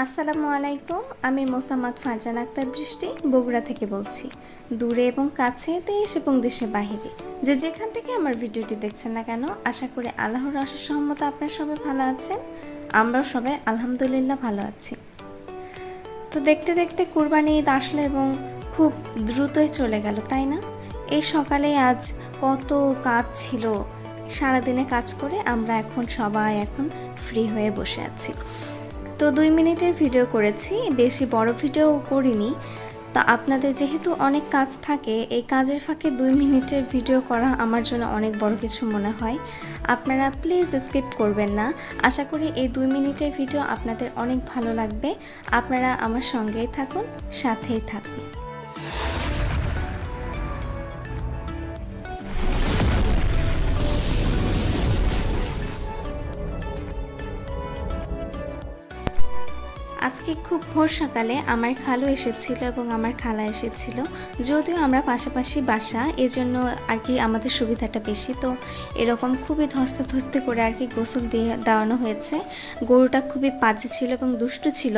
আসসালামু আলাইকুম, আমি মোসাম্মদ ফারজান আক্তার বৃষ্টি, বগুড়া থেকে বলছি। দূরে এবং কাছে দেশ এবং দেশের বাহিরে। যে যেখান থেকে আমার ভিডিওটি দেখছেন না কেন, আশা করি আল্লাহর আশার সহমত আপনারা সবাই ভালো আছেন। আমরাও সবাই আলহামদুলিল্লাহ ভালো আছি। তো দেখতে দেখতে কুরবানি ঈদ আসলো এবং খুব দ্রুতই চলে গেল, তাই না? এই সকালে আজ কত কাজ ছিল, সারাদিনে কাজ করে আমরা এখন সবাই এখন ফ্রি হয়ে বসে আছি। তো দুই মিনিটের ভিডিও করেছি, বেশি বড় ভিডিও করিনি। তা আপনাদের যেহেতু অনেক কাজ থাকে, এই কাজের ফাঁকে দুই মিনিটের ভিডিও করা আমার জন্য অনেক বড় কিছু মনে হয়। আপনারা প্লিজ স্কিপ করবেন না। আশা করি এই দুই মিনিটের ভিডিও আপনাদের অনেক ভালো লাগবে। আপনারা আমার সঙ্গেই থাকুন, সাথেই থাকুন। আজকে খুব ভোর সকালে আমার খালু এসেছিল এবং আমার খালা এসেছিল। যদিও আমরা পাশাপাশি বাসা, এজন্য আর কি আমাদের সুবিধাটা বেশি। তো এরকম খুবই ধস্তাধস্তি করে আর কি গোসল দিয়ে দেওয়ানো হয়েছে। গরুটা খুবই পাজে ছিল এবং দুষ্টু ছিল।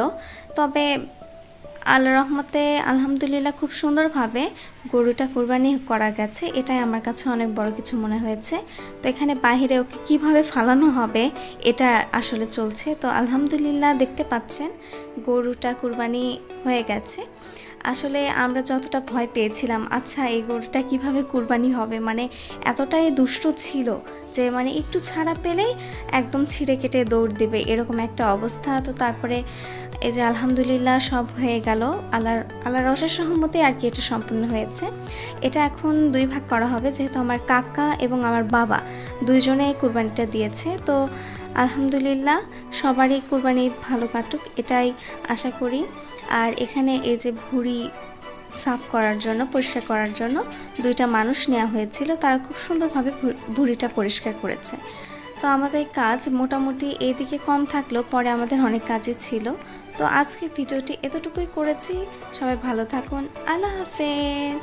তবে আল্লাহ রহমতে আলহামদুলিল্লাহ খুব সুন্দরভাবে গরুটা কোরবানি করা গেছে। এটাই আমার কাছে অনেক বড় কিছু মনে হয়েছে। তো এখানে বাহিরে ওকে কীভাবে ফালানো হবে, এটা আসলে চলছে। তো আলহামদুলিল্লাহ দেখতে পাচ্ছেন, গরুটা কোরবানি হয়ে গেছে। আসলে আমরা যতটা ভয় পেয়েছিলাম আচ্ছা এই গরুটা কীভাবে কুরবানি হবে? মানে এতটাই দুষ্ট ছিল যে মানে একটু ছাড়া পেলেই একদম ছিঁড়ে কেটে দৌড় দেবে, এরকম একটা অবস্থা। তো তারপরে এই যে আলহামদুলিল্লাহ সব হয়ে গেল। আল্লাহর আল্লাহর রসের সহমতে আর কি এটা সম্পূর্ণ হয়েছে। এটা এখন দুই ভাগ করা হবে, যেহেতু আমার কাকা এবং আমার বাবা দুইজনে কুরবানিটা দিয়েছে। তো আলহামদুলিল্লাহ সবারই কুরবানি ভালো কাটুক, এটাই আশা করি। আর এখানে এই যে ভুড়ি সাফ করার জন্য, পরিষ্কার করার জন্য দুইটা মানুষ নেওয়া হয়েছিল। তারা খুব সুন্দরভাবে ভুঁড়িটা পরিষ্কার করেছে। তো আমাদের কাজ মোটামুটি এইদিকে কম থাকলেও পরে আমাদের অনেক কাজই ছিল। তো আজকে ভিডিওটি এতটুকুই করেছি। সবাই ভালো থাকুন। আল্লাহ হাফেজ।